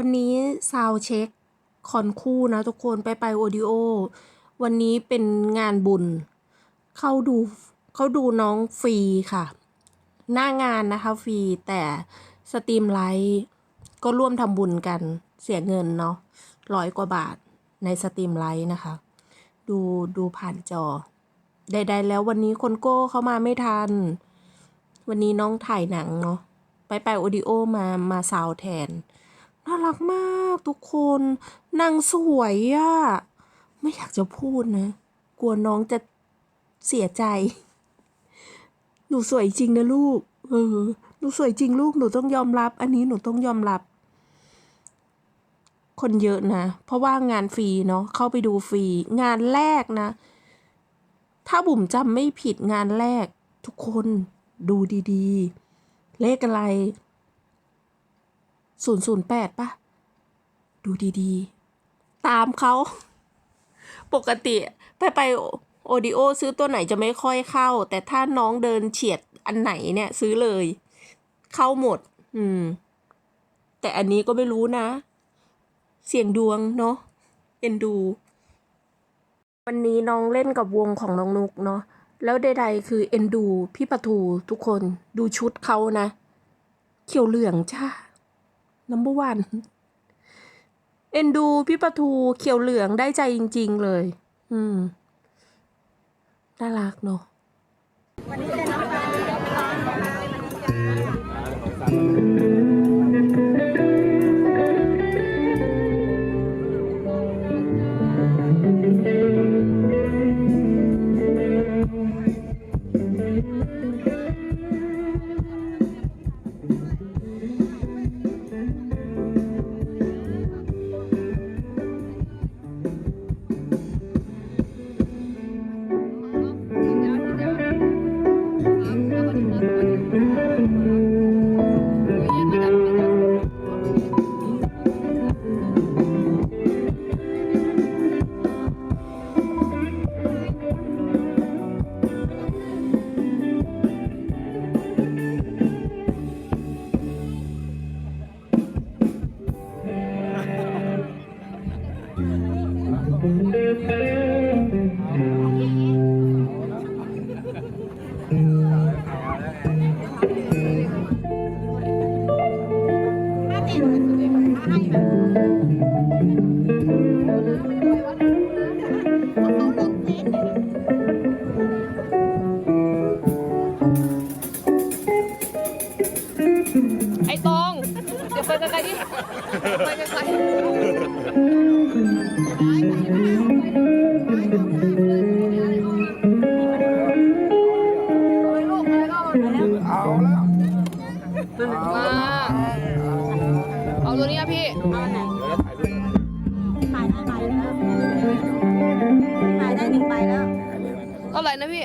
วันนี้ซาวเช็คคอนคู่นะทุกคนไปไปโอดิโอ วันนี้เป็นงานบุญ เข้าดูเข้าดูน้องฟรีค่ะ หน้างานนะคะฟรีแต่สตรีมไลท์ก็ร่วมทำบุญกันเสียเงินเนาะร้อยกว่าบาทในสตรีมไลท์นะคะ ดูดูผ่านจอ ใด ๆ แล้ววันนี้คนโก้เข้ามาไม่ทัน วันนี้น้องถ่ายหนังเนาะไปไปโอดิโอมามาซาวแทน น่ารักมากทุกคนนางสวยอะไม่อยากจะพูดนะ กลัวน้องจะเสียใจ หนูสวยจริงนะลูก เออ หนูสวยจริงลูก หนูต้องยอมรับ อันนี้หนูต้องยอมรับ คนเยอะนะ เพราะว่างานฟรีเนาะ เข้าไปดูฟรี งานแรกนะ ถ้าบุ๋มจำไม่ผิดงานแรก ทุกคนดูดีๆ เลขอะไร ศูนย์ศูนย์แปดปะดูดีๆ ตามเขา ปกติไปไปโอดิโอซื้อตัวไหนจะไม่ค่อยเข้า แต่ถ้าน้องเดินเฉียดอันไหนเนี่ยซื้อเลย เข้าหมด อืม แต่อันนี้ก็ไม่รู้นะ เสียงดวงเนาะเอ็นดู วันนี้น้องเล่นกับวงของน้องนุกเนาะแล้วใดๆคือเอ็นดู พี่ปะทูทุกคนดูชุดเขานะ เขียวเหลืองจ้า นัมเบอร์วันเอ็นดูพี่ปะทูเขียวเหลืองได้ใจจริง ๆ เลย อืม น่ารักเนาะไอ้ เดี๋ยวไปไกลๆดิไปไกลเอาแล้วๆมาเอาตัวนี้อะพี่ ขายได้ใบแล้วขายได้หนึ่งใบแล้วเท่าไหร่นะพี่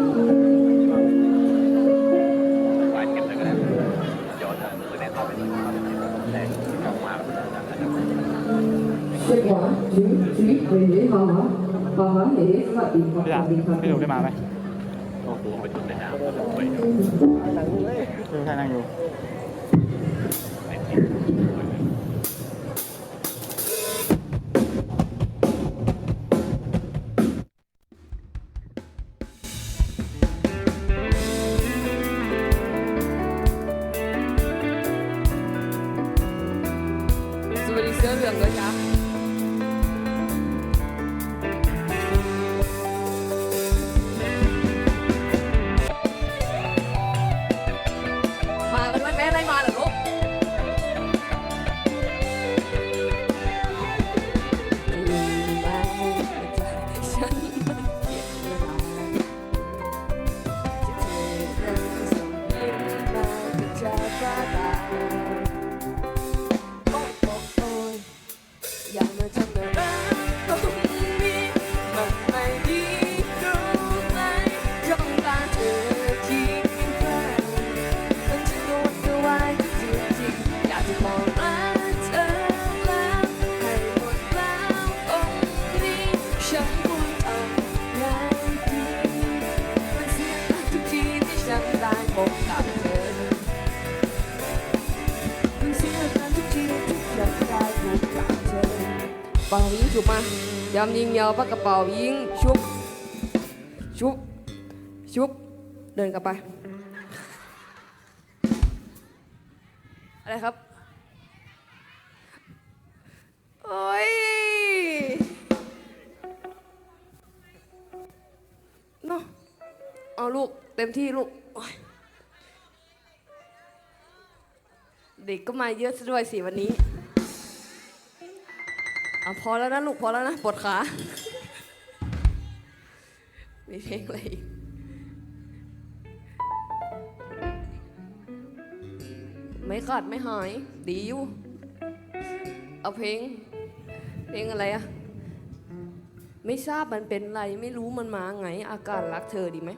สกวาสีสีเป็นเหมาหาปาหาเหสวัสดีครับสวัสดีครับพี่หลุได้มาไหมโอ้โหไปจุดไปดาวไปดูใช่นั่งอยู่เสื้อเหลืองด้วยครั พบกับเธอมันเสียกันทุกทีที่ฉันได้พบกับเธอเป่ายิงฉุบมายำยิงยาวปากกระเป๋ายิงชุบ ชุบ ชุบ เดินกลับไป อะไรครับโอ้ยเนาะเอาลูก เต็มที่ลูกโอ๊ย เด็กก็มาเยอะซะด้วยสิวันนี้อะพอแล้วนะลูกพอแล้วนะปวดขา มีเพลงอะไรอีกไม่ขาดไม่หาย ดีอยู่เอาเพลง เพลงอะไรอะไม่ทราบมันเป็นไร ไม่รู้มันมาไง อาการรักเธอดีไหม